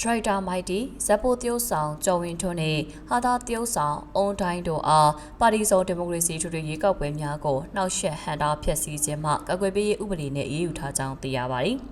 ဒရိုက်တာမိုက်တီဇက်ပိုတရုတ်ဆောင်ကျော်ဝင်းထွန်းနဲ့ဟာသာတရုတ်ဆောင်အွန်တိုင်းတို့အားပါတီစုံဒီမိုကရေစီထူထူရွေးကောက်ပွဲများကိုနှောက်ယှက်ဟန်တာဖျက်ဆီးခြင်းမှကာကွယ်ပေးရေးဥပဒေနဲ့အေးအေးယူထားကြောင်းသိရပါတယ်။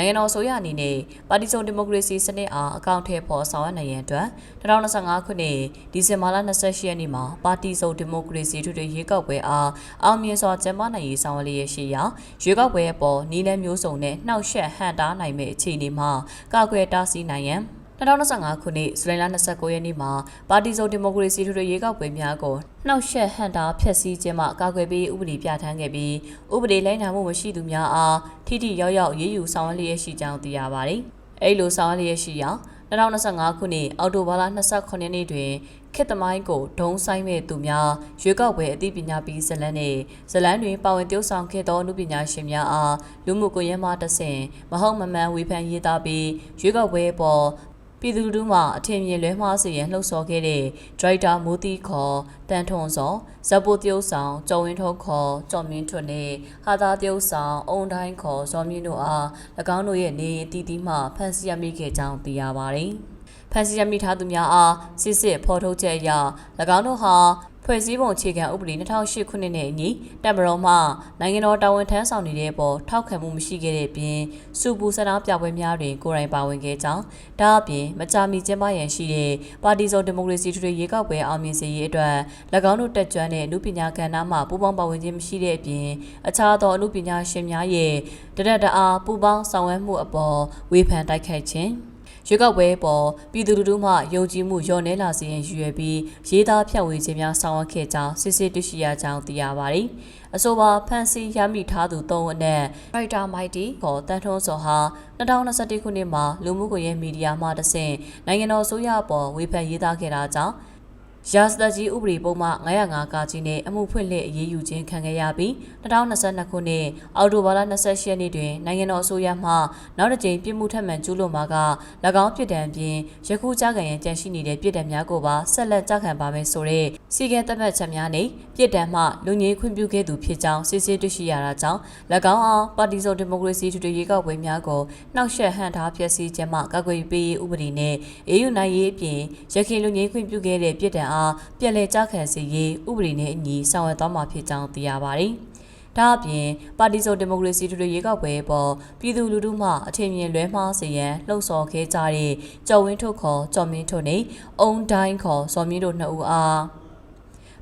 နိုင်ငံတော်ဆိုရအနေနဲ့ပါတီစုံဒီမိုကရေစီစနစ်အားအကောင့်ထဲပေါ်ဆောင်ရွက်နိုင်ရန်အတွက်2025ခုနှစ်ဒီဇင်ဘာလ28ရက်နေ့မှာပါတီစုံဒီမိုကရေစီထူထူရွေးကောက်ပွဲအားအောင်မြင်စွာကျင်းပနိုင်ရေးဆောင်ရွက်လျက်ရှိရာရွေးကောက်ပွဲအပေါ်နီးလန်းမျိုးစုံနဲ့နှောက်ယှက်ဟန်တားနိုင်မယ့်အခြေအနေမှာကာကွယ်တားဆီးနိုင်ရန် 2025ခုနှစ်ဇူလိုင်လ29ရက်နေ့မှာပါတီစုံဒီမိုကရေစီထွေထွေရွေးကောက်ပွဲများကိုနှောက်ယှက်ဟန်တာဖျက်ဆီးခြင်းမှကာကွယ်ပေးဥပဒေပြဋ္ဌာန်းခဲ့ပြီးဥပဒေလိုက်နာမှုမရှိသူများအားထိထိရောက်ရောက်ရေးယူဆောင်ရွက်လျက်ရှိကြောင်းသိရပါတယ်။အဲ့လိုဆောင်ရွက်လျက်ရှိရာ2025ခုနှစ်အောက်တိုဘာလ28ရက်နေ့တွင်ခေတ်သမိုင်းကိုဒုံဆိုင်မဲ့သူများရွေးကောက်ပွဲအသိပညာပေးဇလန်းနှင့်ဇလန်းတွင်ပါဝင်တည်ဆောင်ခဲ့သောအမှုပညာရှင်များအားလူမှုကွန်ရက်မှတဆင့်မဟုတ်မမှန်ဝေဖန်ရေးသားပြီးရွေးကောက်ပွဲပေါ် ပြည်သူလူထုမှအထင်မြင်လွဲမှားစေရန်လှုံ့ဆော်ခဲ့တဲ့ဒရိုက်တာမိုးတီခေါ်တန်ထွန်စောဇက်ပိုတရုတ်ဆောင်ကျော်ဝင်းထုတ်ခေါ်ကျော်မင်းထွန်းနဲ့ဟာသာတရုတ်ဆောင်အုံတိုင်းခေါ်ဇော်မြင့်တို့အား၎င်းတို့ရဲ့နေအတီးတီးမှဖမ်းဆီးရမိခဲ့ကြောင်းသိရပါတယ်။ဖမ်းဆီးရမိထားသူများအားစစ်စစ်ဖော်ထုတ်ချက်အရ၎င်းတို့ဟာ ဖွဲ့စည်းပုံအခြေခံဥပဒေ2008ခုနှစ်နဲ့အညီတပ်မတော်မှနိုင်ငံတော်တာဝန်ထမ်းဆောင်နေတဲ့ပေါ်ထောက်ခံမှုမရှိခဲ့တဲ့ပြင်စုပူဆန္ဒပြပွဲများတွင်ကိုယ်တိုင်ပါဝင်ခဲ့ကြောင်းဒါအပြင်မကြာမီကျင်းပရန်ရှိတဲ့ပါတီစုံဒီမိုကရေစီထွေရေကောက်ပွဲအောင်မြင်စေရေးအတွက်၎င်းတို့တက်ကြွတဲ့လူပညာကဏ္ဍမှပူးပေါင်းပါဝင်ခြင်းမရှိတဲ့အပြင်အခြားသောလူပညာရှင်များရဲ့တရက်တအားပူးပေါင်းဆောင်ရွက်မှုအပေါ်ဝေဖန်တိုက်ခိုက်ခြင်း ရွေးကောက်ပွဲပေါ်ပြည်သူလူထုမှယုံကြည်မှုလျော့နည်းလာစေရန်ရည်ရွယ်ပြီးရေးသားဖြန့်ဝေခြင်းများဆောင်ရွက်ခဲ့ကြောင်းစစ်စစ်တွေ့ရှိရကြောင်းသိရပါတယ်။အဆိုပါဖန်စီရမိထားသူ၃အနက်ရိုက်တာမိုက်တီခေါ်တန်ထုံးစောဟာ2021ခုနှစ်မှာလူမှုကွန်ရက်မီဒီယာမှတဆင့်နိုင်ငံတော်ဆိုရပေါ်ဝေဖန်ရေးသားခဲ့တာကြောင့် ရာဇသကြီးဥပဒေပုံမှ905ကကြီးနဲ့အမှုဖွင့်လှစ်အရေးယူခြင်းခံခဲ့ရပြီး2022ခုနှစ်အောက်တိုဘာလ28ရက်နေ့တွင်နိုင်ငံတော်အစိုးရမှနောက်တစ်ကြိမ်ပြစ်မှုထပ်မံကျူးလွန်မှာက၎င်းပြစ်ဒဏ်ပြင်ယခုကြားခံရန်ကြန့်ရှိနေတဲ့ပြစ်ဒဏ်များကိုပါဆက်လက်ကြားခံပါမယ်ဆိုတဲ့စီကံသတ်မှတ်ချက်များနဲ့ပြစ်ဒဏ်မှလူငင်းခွင့်ပြုခဲ့သူဖြစ်ကြောင်းစစ်ဆေးတွေ့ရှိရတာကြောင့်၎င်းအောင်ပါတီစုံဒီမိုကရေစီထူထူရေးကောက်ပွဲများကိုနှောက်ယှက်ဟန်ထားဖျက်ဆီးခြင်းမှကာကွယ်ပေးရေးဥပဒေနဲ့အေးယူနိုင်ရေးအပြင်ရခိုင်လူငင်းခွင့်ပြုခဲ့တဲ့ပြစ်ဒဏ်အားပြည်လဲကြားခံစေရေးဥပဒေနဲ့အညီဆောင်ရွက်သွားမှာဖြစ်ကြောင်းသိရပါတယ်။ဒါအပြင်ပါတီစုံဒီမိုကရေစီထူထူရေးကောက်ပွဲပေါ်ပြည်သူလူထုမှအထင်မြင်လွဲမှားစေရန်လှုံ့ဆော်ခဲ့ကြတဲ့ကျော်ဝင်းထုတ်ခေါ်ကျော်မင်းထုတ်နဲ့အုံတိုင်းခေါ်စော်မြင့်တို့နှစ်ဦးအား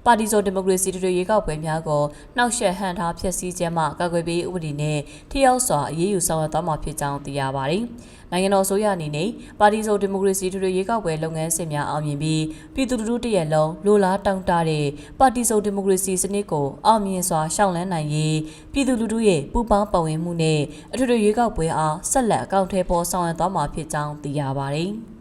ပါတီစုံဒီမိုကရေစီတူရေကောက်ပွဲများကိုနှောက်ယှက်ဟန်ထားဖျက်ဆီးခြင်းမှကာကွယ်ပေးဥပဒေနဲ့ထိရောက်စွာအရေးယူဆောင်ရွက်သွားမှာဖြစ်ကြောင်းသိရပါတယ်။နိုင်ငံတော်ဆိုရအနေနဲ့ပါတီစုံဒီမိုကရေစီတူရေကောက်ပွဲလုပ်ငန်းစဉ်များအောင်မြင်ပြီးပြည်သူလူထုတရက်လုံးလိုလားတောင်းတတဲ့ပါတီစုံဒီမိုကရေစီစနစ်ကိုအောင်မြင်စွာရှောင်လန်းနိုင်ရေးပြည်သူလူထုရဲ့ပူးပေါင်းပါဝင်မှုနဲ့အထွေထွေရွေးကောက်ပွဲအားဆက်လက်အကောင့်ထဲပေါ်ဆောင်ရွက်သွားမှာဖြစ်ကြောင်းသိရပါတယ်။